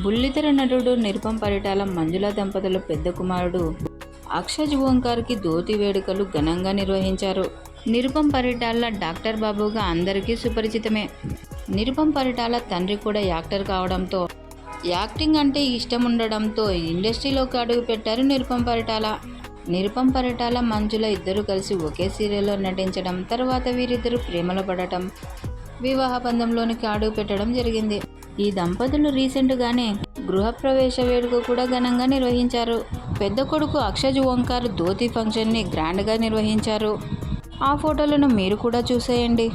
బుల్లితెర నటుడు నిరుపం పరిటాల మంజుల దంపతుల పెద్ద కుమారుడు అక్షజ్ ఓంకార్కి ధోతి వేడుకలు ఘనంగా నిర్వహించారు. నిరుపం పరిటాల డాక్టర్ బాబుగా అందరికీ సుపరిచితమే. నిరుపం పరిటాల తండ్రి కూడా యాక్టర్ కావడంతో యాక్టింగ్ అంటే ఇష్టం ఉండడంతో ఇండస్ట్రీలోకి అడుగు పెట్టారు నిరుపం పరిటాల. నిరుపం పరిటాల మంజుల ఇద్దరు కలిసి ఒకే సీరియల్లో నటించడం తర్వాత వీరిద్దరు ప్రేమలో పడటం వివాహ బంధంలోనికి అడుగు పెట్టడం జరిగింది. ఈ దంపతులు రీసెంట్గానే గృహప్రవేశ వేడుక కూడా ఘనంగా నిర్వహించారు. పెద్ద కొడుకు అక్షజ్ ఓంకార్ ధోతి ఫంక్షన్ని గ్రాండ్గా నిర్వహించారు. ఆ ఫోటోలను మీరు కూడా చూసేయండి.